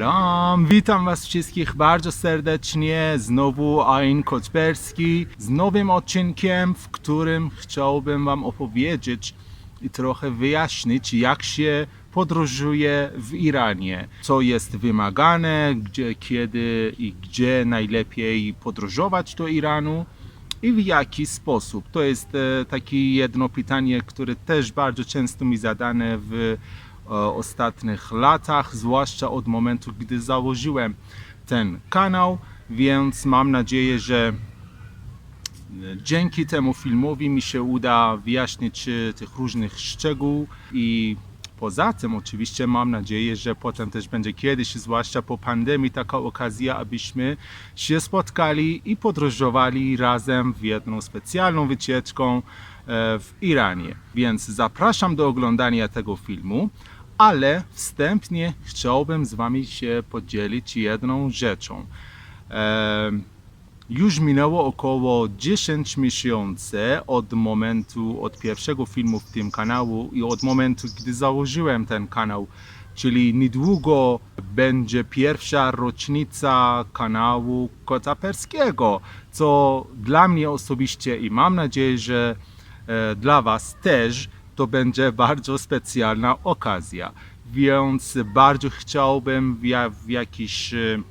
Shalom! Witam Was wszystkich bardzo serdecznie. Znowu Ain Kocperski z nowym odcinkiem, w którym chciałbym Wam opowiedzieć i trochę wyjaśnić, jak się podróżuje w Iranie. Co jest wymagane, gdzie, kiedy i gdzie najlepiej podróżować do Iranu i w jaki sposób. To jest e, takie jedno pytanie, które też bardzo często mi zadane w ostatnich latach, zwłaszcza od momentu, gdy założyłem ten kanał, więc mam nadzieję, że e, dzięki temu filmowi mi się uda wyjaśnić e, tych różnych szczegółów i poza tym oczywiście mam nadzieję, że potem też będzie kiedyś, zwłaszcza po pandemii, taka okazja, abyśmy się spotkali i podróżowali razem w jedną specjalną wycieczką e, w Iranie. Więc zapraszam do oglądania tego filmu, ale wstępnie chciałbym z Wami się podzielić jedną rzeczą. Już minęło około 10 miesięcy od momentu, od pierwszego filmu w tym kanału i od momentu, gdy założyłem ten kanał, czyli niedługo będzie pierwsza rocznica kanału Kota Perskiego, co dla mnie osobiście i mam nadzieję, że e, dla Was też to będzie bardzo specjalna okazja. Więc bardzo chciałbym w, ja- w jakiś e,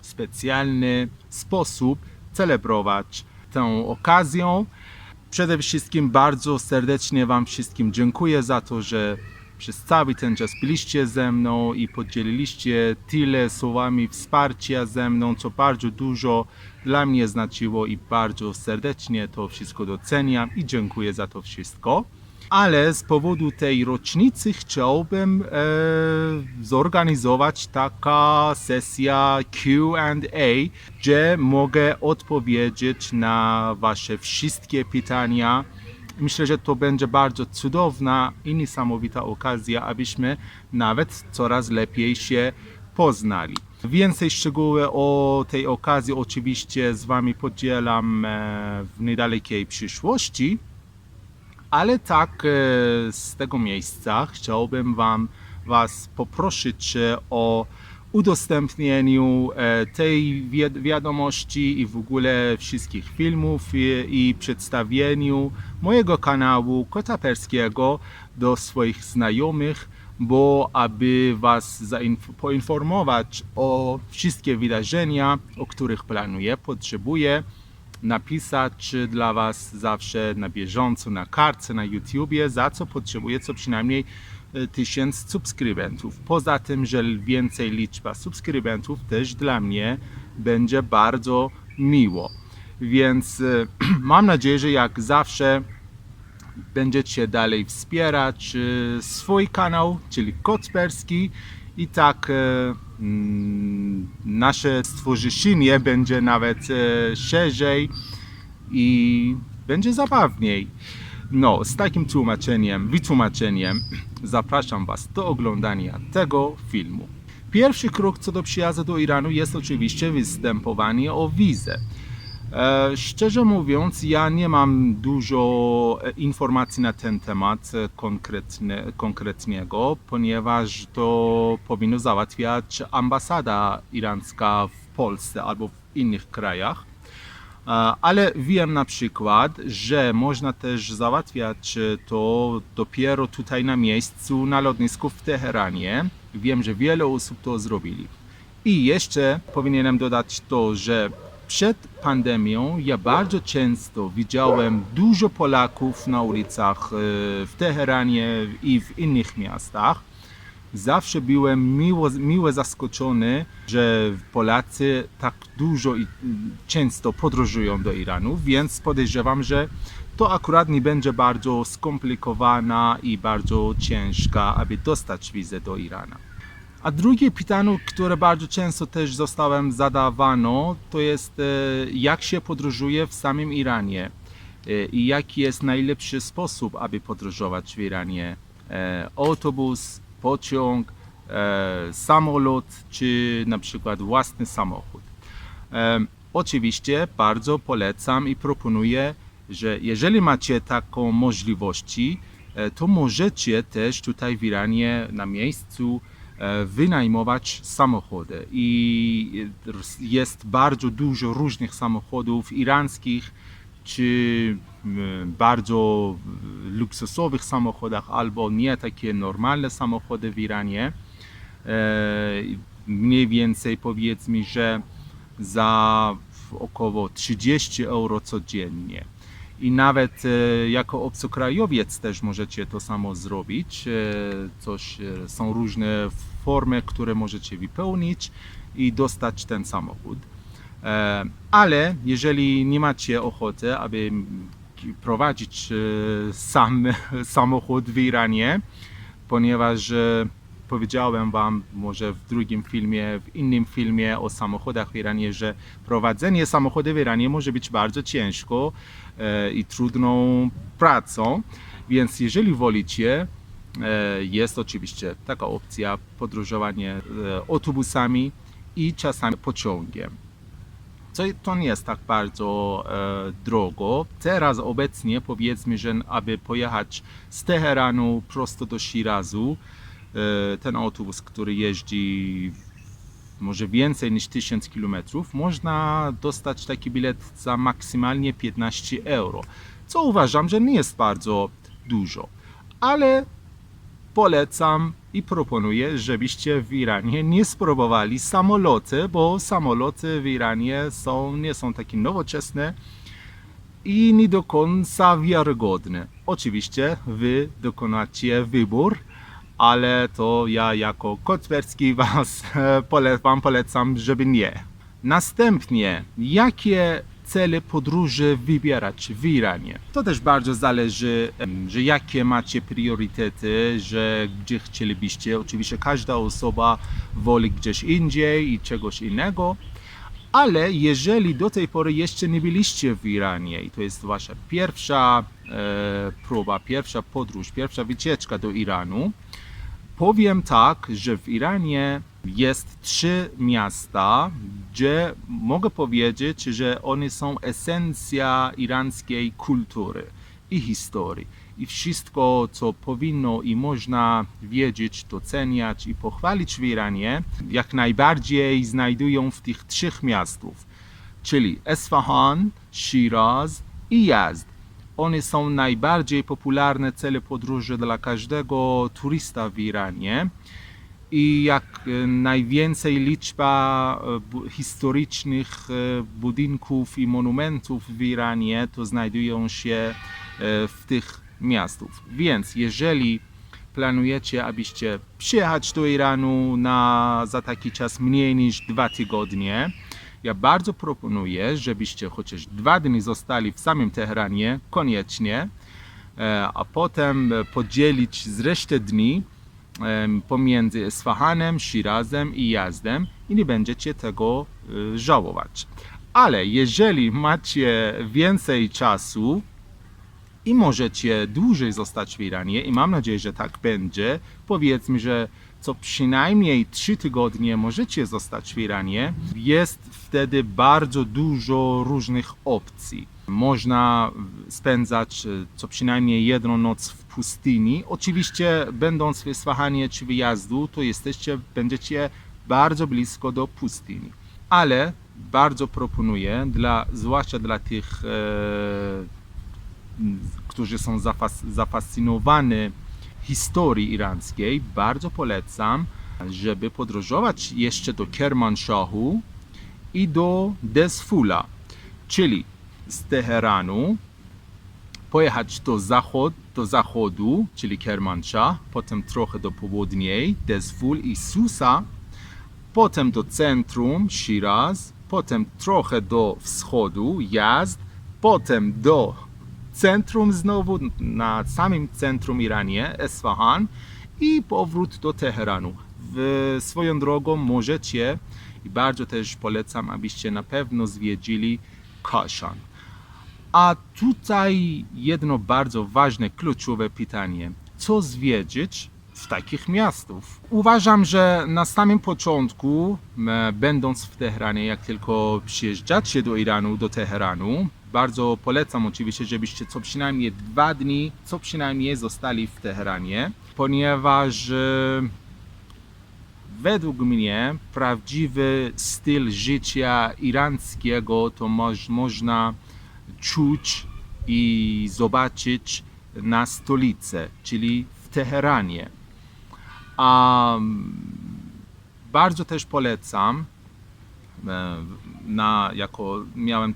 specjalny sposób celebrować tę okazję. Przede wszystkim bardzo serdecznie Wam wszystkim dziękuję za to, że przez cały ten czas byliście ze mną i podzieliliście tyle słowami wsparcia ze mną, co bardzo dużo dla mnie znaczyło i bardzo serdecznie to wszystko doceniam i dziękuję za to wszystko ale z powodu tej rocznicy chciałbym e, zorganizować taka sesja Q&A, gdzie mogę odpowiedzieć na Wasze wszystkie pytania. Myślę, że to będzie bardzo cudowna i niesamowita okazja, abyśmy nawet coraz lepiej się poznali. Więcej szczegółów o tej okazji oczywiście z Wami podzielam e, w niedalekiej przyszłości. Ale tak e, z tego miejsca chciałbym wam, Was poprosić e, o udostępnieniu e, tej wi- wiadomości i w ogóle wszystkich filmów i, i przedstawieniu mojego kanału Kota Perskiego do swoich znajomych, bo aby Was poinformować o wszystkie wydarzenia, o których planuję, potrzebuję napisać dla Was zawsze na bieżąco na kartce na YouTubie, za co potrzebuję co przynajmniej e, tysiąc subskrybentów. Poza tym, że więcej liczba subskrybentów też dla mnie będzie bardzo miło. Więc e, mam nadzieję, że jak zawsze będziecie dalej wspierać e, swój kanał, czyli Kot Perski i tak e, mm, nasze stworzenie będzie nawet e, szerzej i będzie zabawniej. No, z takim tłumaczeniem, wytłumaczeniem zapraszam Was do oglądania tego filmu. Pierwszy krok co do przyjazdu do Iranu jest oczywiście występowanie o wizę. E, Szczerze mówiąc, ja nie mam dużo e, informacji na ten temat konkretne, konkretnego, ponieważ to powinno załatwiać ambasada irańska w Polsce albo w innych krajach. E, Ale wiem na przykład, że można też załatwiać to dopiero tutaj na miejscu, na lotnisku w Teheranie. Wiem, że wiele osób to zrobili. I jeszcze powinienem dodać to, że przed pandemią ja bardzo często widziałem dużo Polaków na ulicach e, w Teheranie i w innych miastach. Zawsze byłem miło, miło zaskoczony, że Polacy tak dużo i mm, często podróżują do Iranu, więc podejrzewam, że to akurat nie będzie bardzo skomplikowana i bardzo ciężka, aby dostać wizę do Irana. A drugie pytanie, które bardzo często też zostałem zadawano, to jest e, jak się podróżuje w samym Iranie e, i jaki jest najlepszy sposób, aby podróżować w Iranie. E, Autobus, pociąg, samolot czy na przykład własny samochód. Oczywiście bardzo polecam i proponuję, że jeżeli macie taką możliwości, e, to możecie też tutaj w Iranie na miejscu wynajmować samochody. I jest bardzo dużo różnych samochodów iranskich, czy bardzo e, luksusowych samochodach, albo nie takie normalne samochody w Iranie. E, Mniej więcej powiedzmy, że za około 30 euro codziennie. I nawet e, jako obcokrajowiec też możecie to samo zrobić. E, Coś, e, są różne formy, które możecie wypełnić i dostać ten samochód. Ale jeżeli nie macie ochoty, aby prowadzić sam samochód w Iranie, ponieważ powiedziałem Wam może w drugim filmie, w innym filmie o samochodach w Iranie, że prowadzenie samochodu w Iranie może być bardzo ciężko i trudną pracą, więc jeżeli wolicie, e, jest oczywiście taka opcja podróżowanie e, autobusami i czasami pociągiem. Co to nie jest tak bardzo e, drogo. Teraz obecnie powiedzmy, że aby pojechać z Teheranu prosto do Shirazu, e, ten autobus, który jeździ może więcej niż 1000 km, można dostać taki bilet za maksymalnie 15 euro, co uważam, że nie jest bardzo dużo, ale polecam i proponuję, żebyście w Iranie nie spróbowali samoloty, bo samoloty w Iranie są, nie są takie nowoczesne i nie do końca wiarygodne. Oczywiście wy dokonacie wybór, ale to ja jako kotwerski was pole, wam polecam, żeby nie. Następnie, jakie cele podróży wybierać w Iranie? To też bardzo zależy, że jakie macie priorytety, że gdzie chcielibyście. Oczywiście każda osoba woli gdzieś indziej i czegoś innego. Ale jeżeli do tej pory jeszcze nie byliście w Iranie i to jest wasza pierwsza e, próba, pierwsza podróż, pierwsza wycieczka do Iranu, powiem tak, że w Iranie jest trzy miasta, gdzie mogę powiedzieć, że one są esencja irańskiej kultury i historii. I wszystko, co powinno i można wiedzieć, doceniać i pochwalić w Iranie, jak najbardziej znajdują w tych trzech miastach, czyli Esfahan, Shiraz i Yazd. One są najbardziej popularne cele podróży dla każdego turysta w Iranie i jak e, najwięcej liczba e, historycznych e, budynków i monumentów w Iranie to znajdują się w tych miastach. Więc jeżeli planujecie, abyście przyjechać do Iranu na, za taki czas mniej niż dwa tygodnie, ja bardzo proponuję, żebyście chociaż dwa dni zostali w samym Teheranie, koniecznie, e, a potem podzielić z resztę dni pomiędzy Esfahanem, Shirazem i Jazdem i nie będziecie tego e, żałować. Ale jeżeli macie więcej czasu i możecie dłużej zostać w Iranie i mam nadzieję, że tak będzie, powiedzmy, że co przynajmniej 3 tygodnie możecie zostać w Iranie, jest wtedy bardzo dużo różnych opcji. Można spędzać e, co przynajmniej jedną noc w pustyni. Oczywiście, będąc w Isfahanie czy wyjazdu, to jesteście, będziecie bardzo blisko do pustyni. Ale bardzo proponuję, dla, zwłaszcza dla tych, e, którzy są zafas, zafascynowani historii irańskiej, bardzo polecam, żeby podróżować jeszcze do Kermanshahu i do Desfula, czyli z Teheranu pojechać do, zachod, do zachodu, czyli Kermanshah, potem trochę do południej, Desful i Susa, potem do centrum Shiraz, potem trochę do wschodu Yazd, potem do centrum znowu, na samym centrum Iranie, Esfahan i powrót do Teheranu. W, swoją drogą możecie i bardzo też polecam, abyście na pewno zwiedzili Kashan. A tutaj jedno bardzo ważne, kluczowe pytanie. Co zwiedzić w takich miastach? Uważam, że na samym początku, będąc w Teheranie, jak tylko przyjeżdżacie do Iranu, do Teheranu, bardzo polecam oczywiście, żebyście co przynajmniej dwa dni, co przynajmniej zostali w Teheranie, ponieważ e, według mnie prawdziwy styl życia irańskiego to moż, można czuć i zobaczyć na stolicy, czyli w Teheranie. A mm, bardzo też polecam, na, jako miałem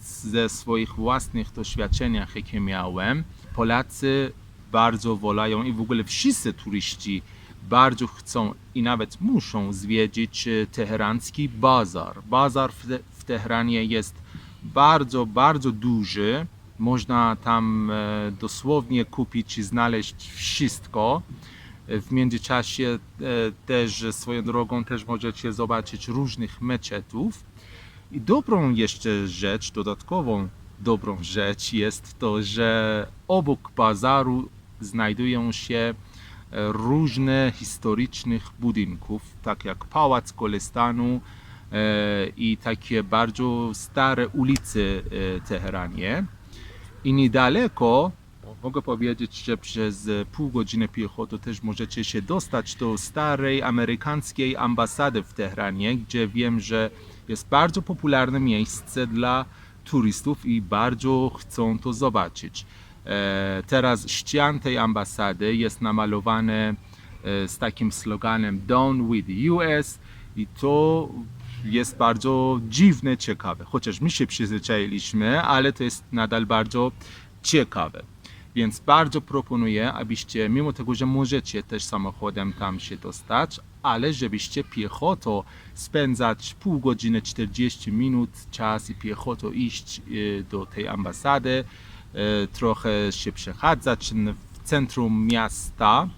ze swoich własnych doświadczeniach, jakie miałem, Polacy bardzo wolają i w ogóle wszyscy turyści bardzo chcą i nawet muszą zwiedzić e, teherancki bazar. Bazar w, Te- w Teheranie jest bardzo, bardzo duży. Można tam e, dosłownie kupić i znaleźć wszystko. E, W międzyczasie e, też swoją drogą też możecie zobaczyć różnych meczetów. I dobrą jeszcze rzecz, dodatkową dobrą rzecz jest to, że obok bazaru znajdują się e, różne historycznych budynków, tak jak Pałac Kolestanu i takie bardzo stare ulice e, Teheranie. I niedaleko mogę powiedzieć, że przez e, pół godziny piechotą też możecie się dostać do starej amerykańskiej ambasady w Teheranie, gdzie wiem, że jest bardzo popularne miejsce dla turystów i bardzo chcą to zobaczyć. E, Teraz ścian tej ambasady jest namalowane e, z takim sloganem Down with US i to jest bardzo dziwne, ciekawe. Chociaż my się przyzwyczailiśmy, ale to jest nadal bardzo ciekawe. Więc bardzo proponuję, abyście, mimo tego, że możecie też samochodem tam się dostać, ale żebyście piechotą spędzać pół godziny, 40 minut czas i piechotą iść y, do tej ambasady, y, trochę się przechadzać w centrum miasta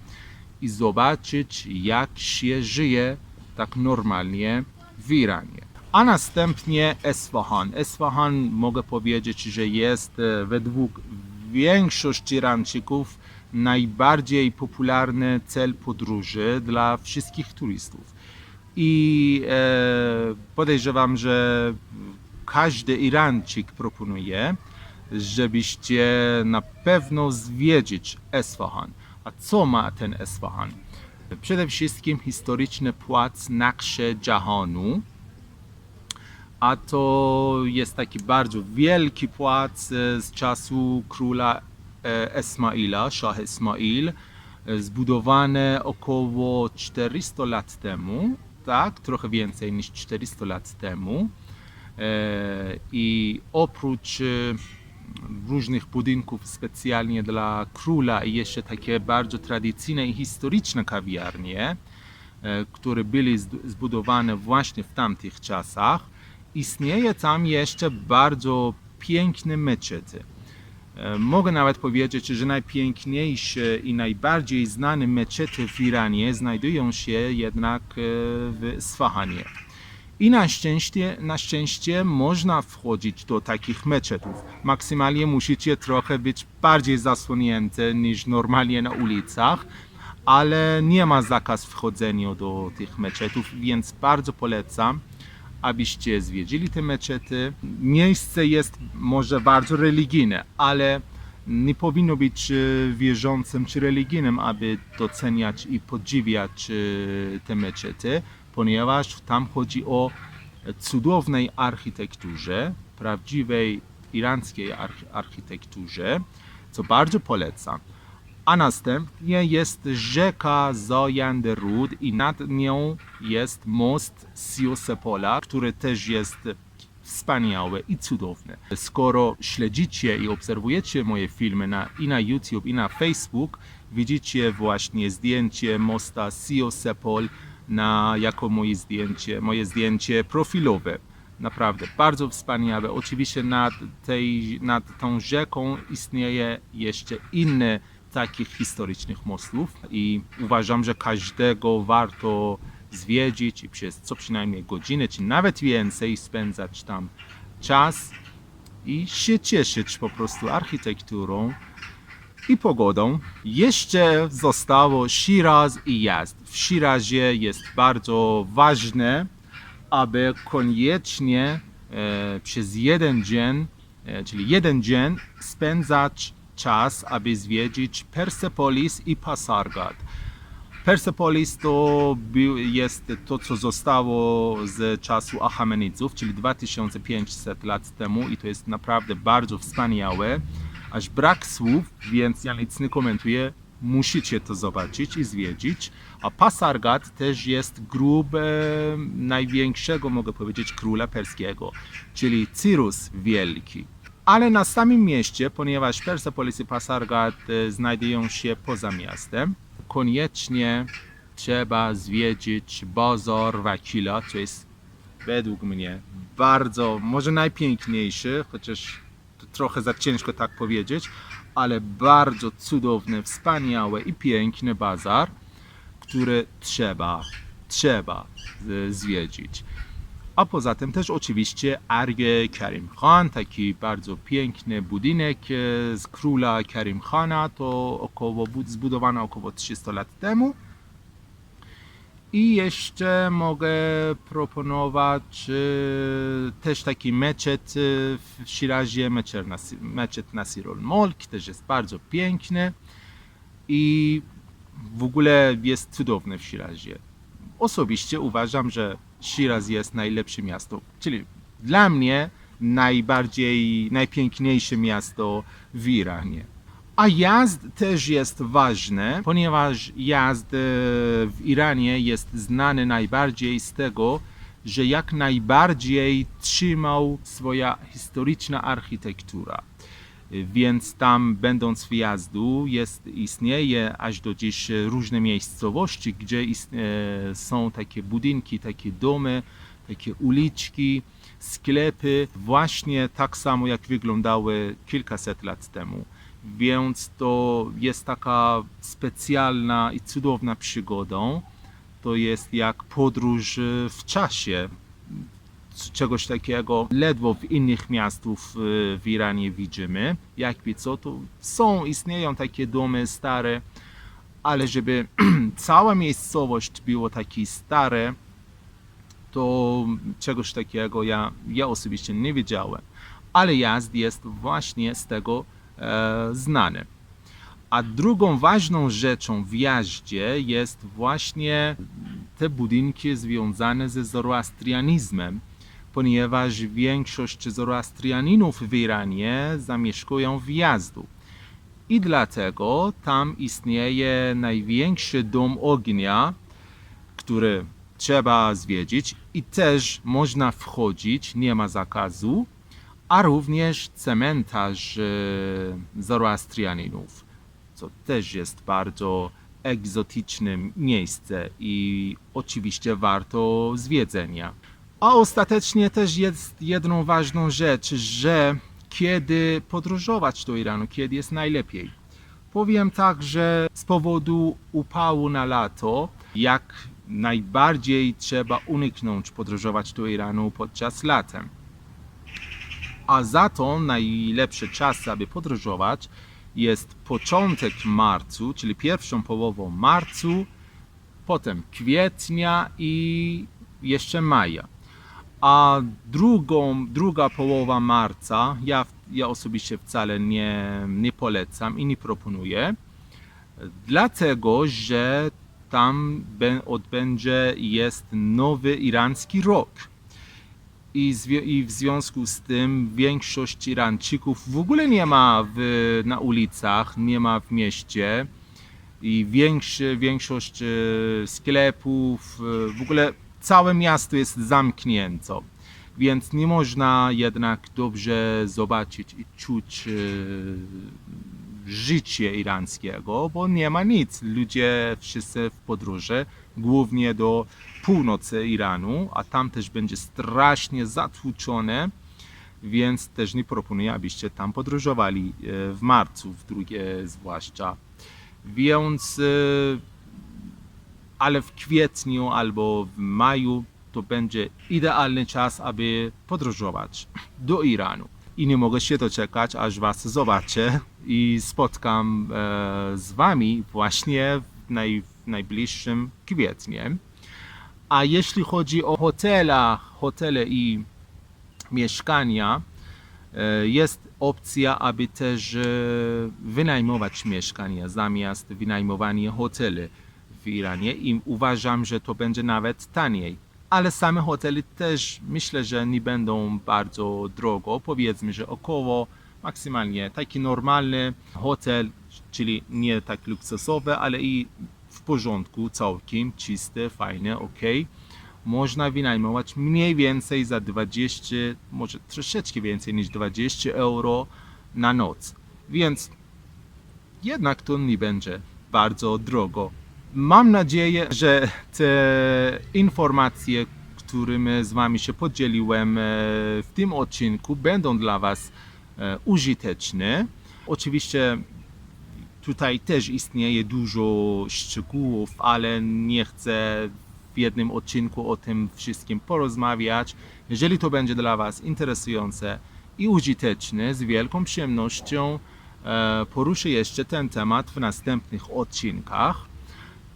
i zobaczyć, jak się żyje tak normalnie w Iranie. A następnie Esfahan. Esfahan mogę powiedzieć, że jest e, według większości Irańczyków najbardziej popularny cel podróży dla wszystkich turystów. I e, podejrzewam, że każdy Irańczyk proponuje, żebyście na pewno zwiedzić Esfahan. A co ma ten Esfahan? Przede wszystkim historyczny płac Naksze Jahanu, a to jest taki bardzo wielki płac e, z czasu króla e, Esmaila, Shah Ismail, e, zbudowany około 400 lat temu, tak, trochę więcej niż 400 lat temu. I oprócz różnych budynków specjalnie dla króla i jeszcze takie bardzo tradycyjne i historyczne kawiarnie, które były zbudowane właśnie w tamtych czasach, istnieje tam jeszcze bardzo piękne meczety. E, Mogę nawet powiedzieć, że najpiękniejsze i najbardziej znane meczety w Iranie znajdują się jednak e, w Sfahanie. I na szczęście, na szczęście można wchodzić do takich meczetów. Maksymalnie musicie trochę być bardziej zasłonięte niż normalnie na ulicach, ale nie ma zakaz wchodzenia do tych meczetów, więc bardzo polecam, abyście zwiedzili te meczety. Miejsce jest może bardzo religijne, ale nie powinno być e, wierzącym czy religijnym, aby doceniać i podziwiać e, te meczety, ponieważ tam chodzi o cudownej architekturze, prawdziwej irańskiej arch- architekturze, co bardzo polecam. A następnie jest rzeka Zoyanderud i nad nią jest most Siosepola, który też jest wspaniały i cudowny. Skoro śledzicie i obserwujecie moje filmy na, i na YouTube, i na Facebook, widzicie właśnie zdjęcie mosta Siosepol na, jako moje zdjęcie, moje zdjęcie profilowe. Naprawdę bardzo wspaniałe. Oczywiście nad, tej, nad tą rzeką istnieje jeszcze inne takich historycznych mostów i uważam, że każdego warto zwiedzić i przez co przynajmniej godzinę, czy nawet więcej spędzać tam czas i się cieszyć po prostu architekturą i pogodą. Jeszcze zostało Shiraz i Yazd. W Shirazie jest bardzo ważne, aby koniecznie e, przez jeden dzień, e, czyli jeden dzień spędzać czas, aby zwiedzić Persepolis i Pasargad. Persepolis to jest to, co zostało z czasu Achamenidów, czyli 2500 lat temu i to jest naprawdę bardzo wspaniałe. Aż brak słów, więc ja nic nie komentuję. Musicie to zobaczyć i zwiedzić. A Pasargad też jest grób e, największego, mogę powiedzieć, króla perskiego, czyli Cyrus Wielki. Ale na samym mieście, ponieważ Persepolis i Pasargad e, znajdują się poza miastem, koniecznie trzeba zwiedzić Bazar Wakila, co jest według mnie bardzo, może najpiękniejszy, chociaż to trochę za ciężko tak powiedzieć, ale bardzo cudowny, wspaniały i piękny bazar, który trzeba, trzeba e, zwiedzić. A poza tym też oczywiście Arge Karim Khan, taki bardzo piękny budynek e, z króla Karim Khana, to około, bu- zbudowano około 300 lat temu. I jeszcze mogę proponować e, też taki meczet e, w Shirazie, meczet, meczet Nasirul Mulk, też jest bardzo piękny i w ogóle jest cudowny w Shirazie. Osobiście uważam, że Shiraz jest najlepsze miasto, czyli dla mnie najbardziej, najpiękniejsze miasto w Iranie. A jazd też jest ważny, ponieważ jazd e, w Iranie jest znany najbardziej z tego, że jak najbardziej trzymał swoja historyczna architektura. Więc tam, będąc w jazdu, jest, istnieje aż do dziś różne miejscowości, gdzie ist, e, są takie budynki, takie domy, takie uliczki, sklepy, właśnie tak samo jak wyglądały kilkaset lat temu. Więc to jest taka specjalna i cudowna przygodą. To jest jak podróż w czasie czegoś takiego ledwo w innych miastach w Iranie widzimy. Jakby co, to są, istnieją takie domy stare, ale żeby cała miejscowość była takie stare, to czegoś takiego ja, ja osobiście nie wiedziałem. Ale jazd jest właśnie z tego e, znany. A drugą ważną rzeczą w jazdzie jest właśnie te budynki związane ze zoroastrianizmem ponieważ większość zoroastrianinów w Iranie zamieszkują w Jazdu. I dlatego tam istnieje największy dom ognia, który trzeba zwiedzić i też można wchodzić, nie ma zakazu, a również cmentarz e, zoroastrianinów, co też jest bardzo egzotyczne miejsce i oczywiście warto zwiedzenia. A ostatecznie też jest jedną ważną rzecz, że kiedy podróżować do Iranu, kiedy jest najlepiej. Powiem tak, że z powodu upału na lato, jak najbardziej trzeba uniknąć podróżować do Iranu podczas latem. A za to najlepszy czas, aby podróżować, jest początek marcu, czyli pierwszą połową marcu, potem kwietnia i jeszcze maja. A drugą, druga połowa marca ja, ja osobiście wcale nie, nie polecam i nie proponuję, dlatego że tam odbędzie jest nowy irański rok. I, I w związku z tym większość Irańczyków w ogóle nie ma w, na ulicach, nie ma w mieście i większy, większość e, sklepów, e, w ogóle całe miasto jest zamknięte, więc nie można jednak dobrze zobaczyć i czuć e, życie irańskiego, bo nie ma nic. Ludzie wszyscy w podróży, głównie do północy Iranu, a tam też będzie strasznie zatłuczone, więc też nie proponuję, abyście tam podróżowali e, w marcu, w drugie zwłaszcza. Więc e, ale w kwietniu albo w maju to będzie idealny czas, aby podróżować do Iranu. I nie mogę się doczekać, aż Was zobaczę i spotkam e, z Wami właśnie w, naj, w najbliższym kwietnie. A jeśli chodzi o hotela, hotele i mieszkania, e, jest opcja, aby też e, wynajmować mieszkania zamiast wynajmowania hoteli Iranie i uważam, że to będzie nawet taniej. Ale same hotele też myślę, że nie będą bardzo drogo. Powiedzmy, że około maksymalnie taki normalny hotel, czyli nie tak luksusowy, ale i w porządku, całkiem czysty, fajny, ok. Można wynajmować mniej więcej za 20, może troszeczkę więcej niż 20 euro na noc. Więc jednak to nie będzie bardzo drogo. Mam nadzieję, że te informacje, którymi z Wami się podzieliłem e, w tym odcinku, będą dla Was e, użyteczne. Oczywiście tutaj też istnieje dużo szczegółów, ale nie chcę w jednym odcinku o tym wszystkim porozmawiać. Jeżeli to będzie dla Was interesujące i użyteczne, z wielką przyjemnością e, poruszę jeszcze ten temat w następnych odcinkach.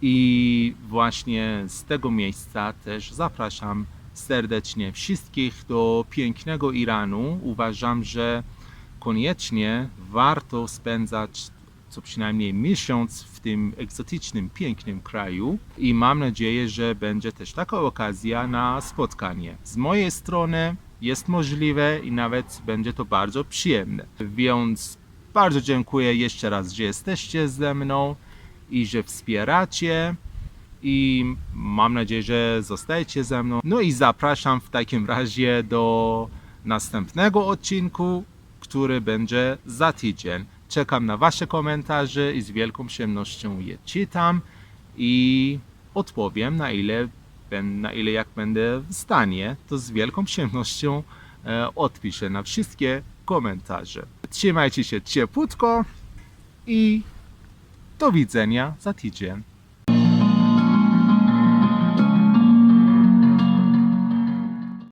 I właśnie z tego miejsca też zapraszam serdecznie wszystkich do pięknego Iranu. Uważam, że koniecznie warto spędzać co przynajmniej miesiąc w tym egzotycznym, pięknym kraju i mam nadzieję, że będzie też taka okazja na spotkanie. Z mojej strony jest możliwe i nawet będzie to bardzo przyjemne. Więc bardzo dziękuję jeszcze raz, że jesteście ze mną i że wspieracie i mam nadzieję, że zostajecie ze mną. No i zapraszam w takim razie do następnego odcinku, który będzie za tydzień. Czekam na Wasze komentarze i z wielką przyjemnością je czytam i odpowiem na ile, na ile jak będę w stanie, to z wielką przyjemnością e, odpiszę na wszystkie komentarze. Trzymajcie się ciepłutko i do widzenia za tydzień.